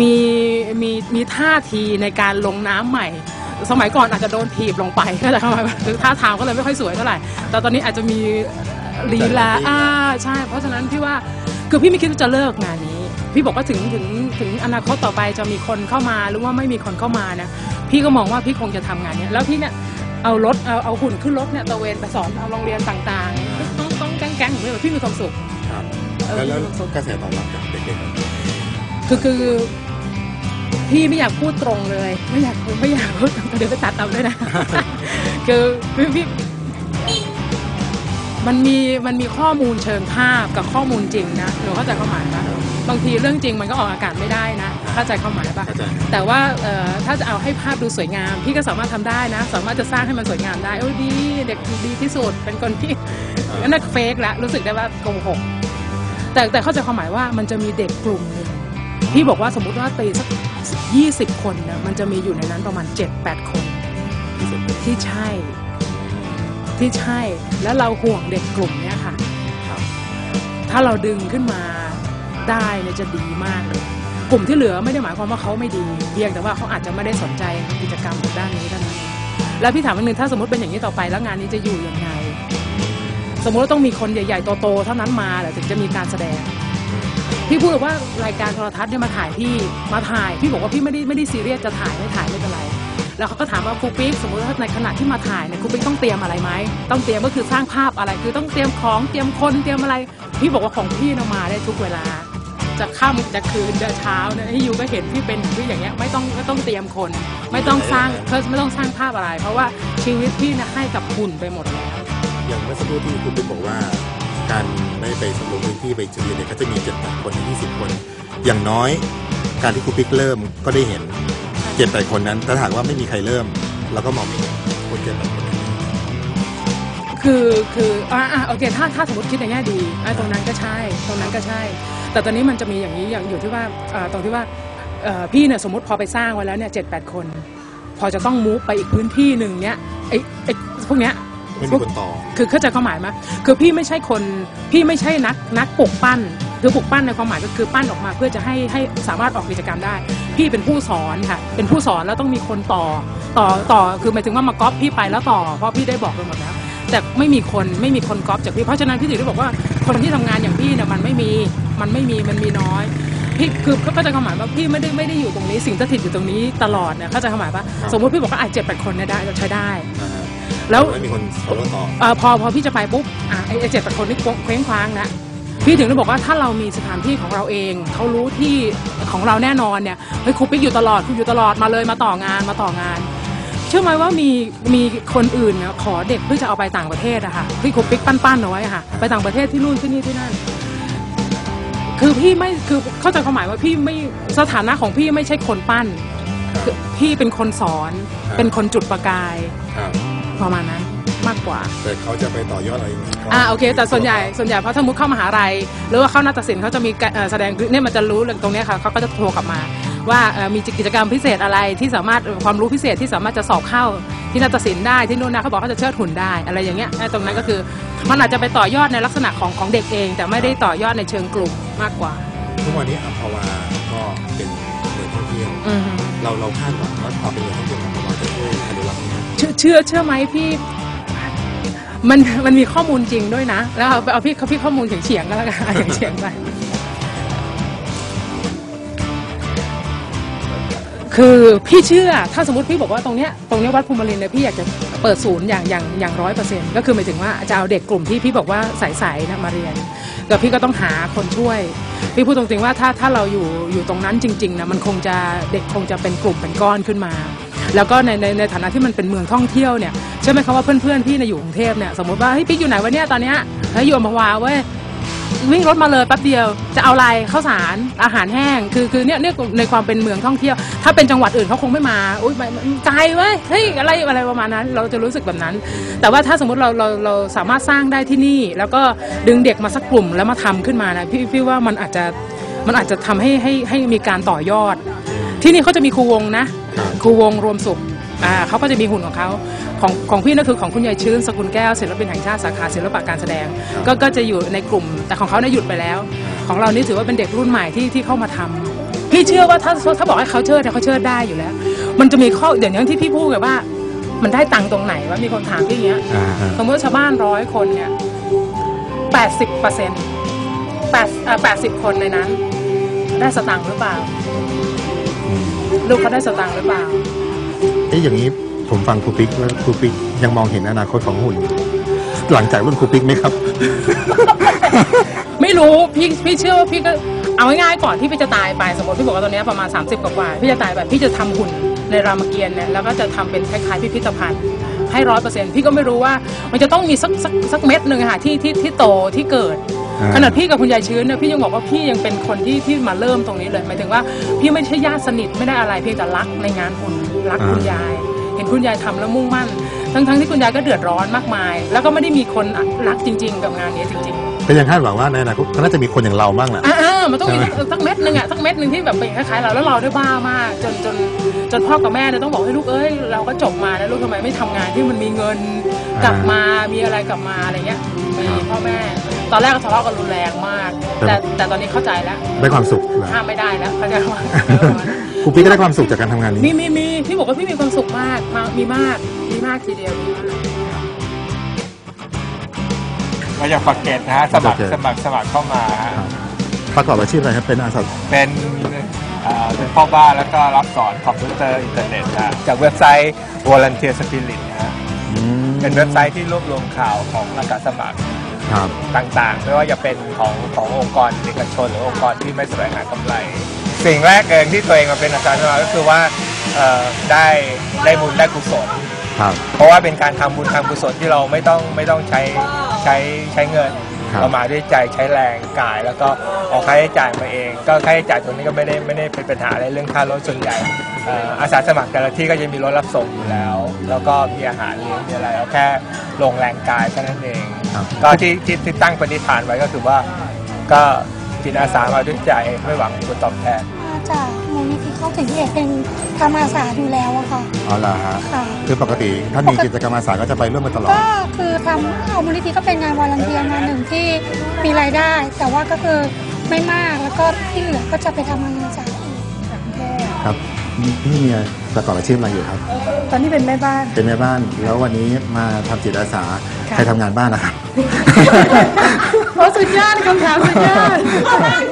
มีมีมีท่าทีในการลงน้ำใหม่ สมัยก่อนอาจจะโดนถีบลงไปก็จะเข้ามาคือท่าทางก็เลยไม่ค่อยสวยเท่าไหร่ แต่ตอนนี้อาจจะมีลีลาอ่าใช่ เพราะฉะนั้นพี่ว่าคือพี่ไม่คิดว่าจะเลิกงานนี้ พี่บอกว่าถึงถึงถึงอนาคตต่อไปจะมีคนเข้ามาหรือว่าไม่มีคนเข้ามาเนี่ยพี่ก็มองว่าพี่คงจะทำงานเนี้ยแล้วพี่เนี่ยเอารถเอาเอาหุ่นขึ้นรถเนี่ยตระเวนไปสอนเอาโรงเรียนต่างๆ ต้องต้องแก๊งแก๊งๆของพี่แบบพี่มีความสุขครับเออแล้วแล้วกระแสตอบรับจากเด็กๆ คือคือพี่ไม่อยากพูดตรงเลย ไม่อยากไม่อยากพูดตรงเดี๋ยวไปตัดเอาด้วยนะคือพี่พี่มันมีมันมีข้อมูลเชิงภาพกับข้อมูลจริงนะหนูเข้าใจความหมายปะบางทีเรื่องจริงมันก็ออกอากาศไม่ได้นะเข้าใจความหมายปะเข้าใจแต่ว่าเอ่อถ้าจะเอาให้ภาพดูสวยงาม พี่ก็สามารถทำได้นะ สามารถจะสร้างให้มันสวยงามได้โอ้ยดีเด็กดีที่สุดเป็นคนที่นั่นเฟกละรู้สึกได้ว่าโกหกแต่แต่เข้าใจความหมายว่ามันจะมีเด็กกลุ่มหนึ่ง พี่บอกว่าสมมุติว่าตีสักยี่สิบคนเนี่ยมันจะมีอยู่ในนั้นประมาณเจ็ดแปดคนที่สุดที่ใช่ ที่ใช่ แล้วเราห่วงเด็กกลุ่มเนี้ยค่ะครับถ้าเราดึงขึ้นมาได้เนี่ยจะดีมากเลยกลุ่มที่เหลือไม่ได้หมายความว่าเขาไม่ดีเพียงแต่ว่าเขาอาจจะไม่ได้สนใจกิจกรรมด้านนี้เท่านั้นเองแล้วพี่ถามอีกหนึ่งถ้าสมมติเป็นอย่างนี้ต่อไปแล้วงานนี้จะอยู่ยังไง สมมติว่าต้องมีคนใหญ่ๆโตๆเท่านั้นมาแหละถึงจะมีการแสดง พี่พูดว่ารายการโทรทัศน์เนี่ยมาถ่ายพี่มาถ่าย พี่บอกว่าพี่ไม่ได้ไม่ได้ซีเรียสจะถ่ายไม่ถ่ายไม่เป็นไร แล้วเขาก็ถามว่าครูปิ๊กสมมติว่าในขณะที่มาถ่ายเนี่ยครูปิ๊กต้องเตรียมอะไรไหมต้องเตรียมก็คือสร้างภาพอะไร คือต้องเตรียมของเตรียมคนเตรียมอะไร พี่บอกว่าของพี่นะมาได้ทุกเวลา จะค่ำจะคืนจะเช้าเนี่ยให้ยูก็เห็นพี่เป็นพี่อย่างเงี้ยไม่ต้องไม่ต้องเตรียมคน ไม่ต้องสร้างเพิ่ไม่ต้องสร้างภาพอะไร เพราะว่าชีวิตพี่นะให้กับหุ่นไปหมดแล้วอย่างเมื่อสักครู่ที่คุณปิ๊กบอกว่า การได้ไปสำรวจพื้นที่ไปเจอเนี่ยก็จะมีเจ็ดแปดคนยี่สิบคน อย่างน้อยการที่คุณปิ๊กเริ่มก็ได้เห็นเจ็ดแปดคนนั้นถ้าหากว่าไม่มีใครเริ่มเราก็มองไม่เห็นคนเจ็ดแปดคนคือคืออ่าอ่าโอเคถ้าถ้าสมมติคิดในแง่ดีอ่าตรงนั้นก็ใช่ ตรงนั้นก็ใช่ แต่ตอนนี้มันจะมีอย่างนี้อย่างอยู่ที่ว่าอ่าตรงที่ว่าเอ่อพี่เนี่ยสมมติพอไปสร้างไว้แล้วเนี่ยเจ็ดแปดคน พอจะต้องมูฟไปอีกพื้นที่หนึ่งเนี่ยไอ้ไอ้พวกเนี้ย ไม่มีคนต่อ คือเข้าใจความหมายไหมคือพี่ไม่ใช่คนพี่ไม่ใช่นักนักปลุกปั้นคือปลุกปั้นในความหมายก็คือปั้นออกมาเพื่อจะให้ให้สามารถออกกิจกรรมได้ พี่เป็นผู้สอนค่ะ เป็นผู้สอนแล้วต้องมีคนต่อต่อต่อคือหมายถึงว่ามาก๊อปพี่ไปแล้วต่อเพราะพี่ได้บอกไปหมดแล้วแต่ไม่มีคนไม่มีคนก๊อปจากพี่เพราะฉะนั้นพี่ถึงได้บอกว่าคนที่ทำงานอย่างพี่เนี่ยมันไม่มีมันไม่มีมันมีน้อยพี่คือเข้าใจความหมายว่าพี่ไม่ได้ไม่ได้อยู่ตรงนี้สิ่งสถิตอยู่ตรงนี้ตลอดเนี่ยเข้าใจความหมายปะครับสมมติพี่บอกว่าอะเจ็ดแปดคนเนี่ยได้เราใช้ได้นะฮะ แล้วไม่มีคนต่อต่อเออพอพอพี่จะไปปุ๊บอะไอ้ไอ้เจ็ดแปดคนนี่เคว้งคว้างนะพี่ถึงได้บอกว่าถ้าเรามีสถานที่ของเราเองเขารู้ที่ของเราแน่นอนเนี่ยเฮ้ยครูปิ๊กอยู่ตลอดครูอยู่ตลอดมาเลยมาต่องานมาต่องาน เชื่อไหมว่ามีมีคนอื่นเนี่ยขอเด็กเพื่อจะเอาไปต่างประเทศอะค่ะพี่ครูปิ๊กปั้นๆเอาไว้อะค่ะ ไปต่างประเทศที่นู่นที่นี่ที่นั่น คือพี่ไม่คือเข้าใจความหมายว่าพี่ไม่สถานะของพี่ไม่ใช่คนปั้นคือพี่เป็นคนสอนเป็นคนจุดประกาย ครับ ประมาณนั้นมากกว่า แต่เขาจะไปต่อยอดอะไรย่างนี้ก็อ่าโอเค แต่ส่วนใหญ่ส่วนใหญ่เพราะถ้ามุดเข้ามหาลัยหรือว่าเข้านาฏศิลป์เขาจะมีกะเอ่อแสดงเนี่ยมันจะรู้เรื่องตรงเนี้ยค่ะเขาก็จะโทรกลับมา ว่าเอ่อมีกิจกรรมพิเศษอะไรที่สามารถเอ่อความรู้พิเศษที่สามารถจะสอบเข้าที่นาฏศิลป์ได้ที่นู่นนะเขาบอกเขาจะเชิดหุ่นได้อะไรอย่างเงี้ยไอ้ตรงนั้นก็คือมันอาจจะไปต่อยอดในลักษณะของของเด็กเอง แต่ไม่ได้ต่อยอดในเชิงกลุ่มมากกว่าทุกวันนี้อัมพวาก็เป็นเมืองท่องเที่ยว อือฮึ เราเราคาดหวังว่าความเป็นเมืองท่องเที่ยวของ ชื่อเชื่อเชื่อไหมพี่ มันมันมีข้อมูลจริงด้วยนะ แล้วเอาเอาพี่เขาพี่ข้อมูลเฉียงเฉียงๆก็แล้วกันเฉียงเฉียงๆไป คือพี่เชื่อถ้าสมมติพี่บอกว่าตรงเนี้ยตรงเนี้ยวัดภูมิรินทร์เนี่ยพี่อยากจะเปิดศูนย์อย่างอย่างอย่างร้อยเปอร์เซ็นต์ก็คือหมายถึงว่าจะเอาเด็กกลุ่มที่พี่บอกว่าใสๆนะมาเรียนแต่พี่ก็ต้องหาคนช่วย พี่พูดตรงๆว่าถ้าถ้าเราอยู่อยู่ตรงนั้นจริงๆนะมันคงจะเด็กคงจะเป็นกลุ่มเป็นก้อนขึ้นมา แล้วก็ในในในฐานะที่มันเป็นเมืองท่องเที่ยวเนี่ยใช่ไหมคะว่าเพื่อนๆพี่ในอยู่กรุงเทพเนี่ยสมมติว่าเฮ้ยพี่อยู่ไหนวะเนี่ยตอนเนี้ยเฮ้ยอยู่อัมพวาเว้ยวิ่งรถมาเลยแป๊บเดียวจะเอาอะไรข้าวสารอาหารแห้ง คือคือเนี่ยเนี่ยในความเป็นเมืองท่องเที่ยว ถ้าเป็นจังหวัดอื่นเขาคงไม่มาอุ้ยไกลเว้ยเฮ้ยอะไรอะไรประมาณนั้น เราจะรู้สึกแบบนั้น แต่ว่าถ้าสมมติเราเราเราสามารถสร้างได้ที่นี่ แล้วก็ดึงเด็กมาสักกลุ่มแล้วมาทำขึ้นมานะพี่พี่ว่ามันอาจจะมันอาจจะทำให้ให้ให้มีการต่อยอด ที่นี่เขาจะมีครูวงนะ ครูวงรวมสุขอ่าเขาก็จะมีหุ่นของเขาของของพี่นั่นคือของคุณยายชื้นสกุลแก้วศิลปินแห่งชาติสาขาศิลปะการแสดง ก็ก็จะอยู่ในกลุ่ม แต่ของเขาเนี่ยหยุดไปแล้ว ของเรานี่ถือว่าเป็นเด็กรุ่นใหม่ที่ที่เข้ามาทำพี่เชื่อว่าถ้าถ้าบอกให้เขาเชิดเนี่ยเขาเชิดได้อยู่แล้ว มันจะมีข้อเดี๋ยวนี้ที่พี่พูดไงว่า มันได้ตังค์ตรงไหนว่ามีคนถามพี่อย่างเงี้ยอ่าฮะสมมติชาวบ้านร้อยคนเนี่ยแปดสิบเปอร์เซ็นต์แปดแปดสิบคนในนั้น ได้สตังค์หรือเปล่าอืม ลูกเขาได้สตังค์หรือเปล่า เอ๊ะอย่างนี้ผมฟังครูปิ๊กแล้วครูปิ๊กยังมองเห็นอนาคตของหุ่น หลังจากรุ่นครูปิ๊กไหมครับ ไม่รู้พี่พี่เชื่อว่าพี่ก็เอาง่ายๆก่อนที่พี่จะตายไปสมมติพี่บอกว่าตอนเนี้ยประมาณ 30กว่าๆพี่จะตายไปพี่จะทำหุ่นในรามเกียรติ์เนี่ยแล้วก็จะทำเป็นคล้ายๆพิพิธภัณฑ์ให้ร้อยเปอร์เซ็นต์พี่ก็ไม่รู้ว่ามันจะต้องมีสักสักสักเม็ดหนึ่งอะค่ะที่ที่ที่โตที่เกิด อ่า ขนาดพี่กับคุณยายชื้นเนี่ยพี่ยังบอกว่าพี่ยังเป็นคนที่ที่มาเริ่มตรงนี้เลยหมายถึงว่าพี่ไม่ใช่ญาติสนิทไม่ได้อะไรเพียงแต่รักในงานหุ่นรักคุณยาย เห็นคุณยายทำแล้วมุ่งมั่น ทั้งๆที่คุณยายก็เดือดร้อนมากมาย แล้วก็ไม่ได้มีคนรักจริง ๆ กับงานนี้จริง ๆ ก็ยังคาดหวังว่าในอนาคตก็น่าจะมีคนอย่างเราบ้างแหละ อ่าๆมันต้องมีใช่สักสักเม็ดหนึ่งอะสักเม็ดหนึ่งที่แบบเป็นคล้ายๆเราแล้วเราได้บ้ามาก จนจนจนพ่อกับแม่เนี่ยต้องบอกให้ลูกเอ้ยเราก็จบมาแล้วลูกทำไมไม่ทำงานที่มันมีเงินกลับมามีอะไรกลับมาอะไรเงี้ยมีพ่อแม่ ตอนแรกก็ทะเลาะกันรุนแรงมาก แต่แต่ตอนนี้เข้าใจแล้วได้ความสุขเหรอห้ามไม่ได้แล้วเข้าใจว่า ครูปิ๊กก็ได้ความสุขจากการทำงานนี้ มีมีมีพี่บอกว่าพี่มีความสุขมากมากมีมากมีมากทีเดียวมีมากมาจากปากเกร็ดนะฮะสมัครปากเกร็ดสมัครสมัครเข้ามาฮะประกอบอาชีพอะไรครับเป็นอาสาเป็นเอ่อเป็นพ่อบ้านแล้วก็รับสอนคอมพิวเตอร์อินเทอร์เน็ตนะฮะจากเว็บไซต์ Volunteer Spirit นะฮะอืมเป็นเว็บไซต์ที่รวบรวมข่าวของอาสาสมัคร ครับ ต่างๆ ไม่ว่าจะเป็นของขององค์กรเอกชนหรือองค์กรที่ไม่แสวงหากำไร สิ่งแรกเองที่ตัวเองมาเป็นอาสาสมัครก็คือว่าเอ่อได้ได้บุญได้กุศล ครับ เพราะว่าเป็นการทำบุญทำกุศลที่เราไม่ต้องไม่ต้องใช้ใช้ใช้เงินครับ เรามาด้วยใจใช้แรงกาย แล้วก็ออกค่าใช้จ่ายมาเอง ก็ค่าใช้จ่ายตรงนี้ก็ไม่ได้ไม่ได้เป็นปัญหาอะไรเรื่องค่ารถส่วนใหญ่เอ่ออาสาสมัครแต่ละที่ก็จะมีรถรับส่งอยู่แล้ว แล้วก็มีอาหารเลี้ยงมีอะไรเราแค่ลงแรงกายแค่นั้นเอง ครับ ก็ที่ที่ที่ตั้งปณิธานไว้ก็คือว่าก็ จิตอาสามาด้วยใจไม่หวังผลตอบแทนมาจากมูลนิธิเข้าถึงที่เอกเป็นทำอาสาอยู่แล้วอะค่ะอ๋อเหรอฮะค่ะ คือปกติถ้ามีกิจกรรมอาสาก็จะไปร่วมกันตลอด ก็คือทำเอามูลนิธิก็เป็นงานวอลันเทียงานหนึ่งที่มีรายได้ แต่ว่าก็คือไม่มากแล้วก็ที่เหลือก็จะไปทำงานอาสาอีกครับพี่เมียประกอบอาชีพอะไรอยู่ครับ ตอนนี้เป็นแม่บ้าน เป็นแม่บ้านแล้ววันนี้มาทำจิตอาสา ค่ะ ใครทำงานบ้านนะครับโอ้ สุดยอดคำถามสุดยอดพ่อบ้าน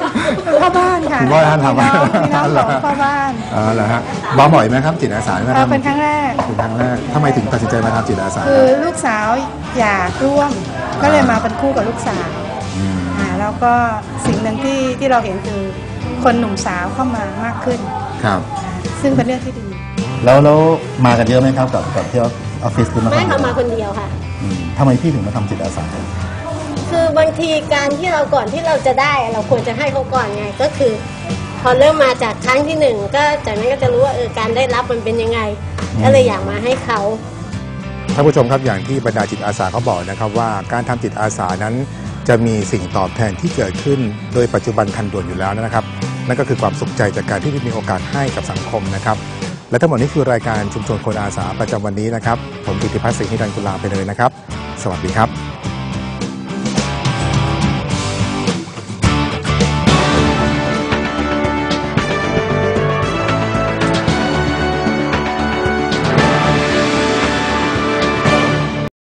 ค่ะคุณพ่อท่านทำบ้านพี่น้องพี่น้องของพ่อบ้านอ๋อเหรอฮะบ้าบ่อยไหมครับจิตอาสามาเราทำเป็นครั้งแรกเป็นครั้งแรกทำไมถึงตัดสินใจมาทำจิตอาสาคือลูกสาวอยากร่วม ก็เลยมาเป็นคู่กับลูกสาวมอ่าแล้วก็สิ่งหนึ่งที่ที่เราเห็นคือคนหนุ่มสาวเข้ามามากขึ้นครับ ซึ่งเป็นเรื่องที่ดี แล้วแล้วมากันเยอะไหมครับกับกับที่ออฟฟิศคุณมาไม่ทำเขามาคนเดียวค่ะอืมทำไมพี่ถึงมาทำจิตอาสา คือบางทีการที่เราก่อนที่เราจะได้ เราควรจะให้เขาก่อนไงก็คือ พอเริ่มมาจากครั้งที่หนึ่งก็จากนั้นก็จะรู้ว่าเออการได้รับมันเป็นยังไง ก็เลยอยากมาให้เขาท่านผู้ชมครับอย่างที่บรรดาจิตอาสาเขาบอกนะครับว่าการทำจิตอาสานั้นจะมีสิ่งตอบแทนที่เกิดขึ้น โดยปัจจุบันทันด่วนอยู่แล้วนะครับนั่นก็คือความสุขใจจากการที่ได้มีโอกาสให้กับสังคมนะครับ และทั้งหมดนี้คือรายการชุมชนคนอาสาประจำวันนี้นะครับ ผมกิติพัฒน์ศรีนิรันดร์กุลาไปเลยนะครับ สวัสดีครับ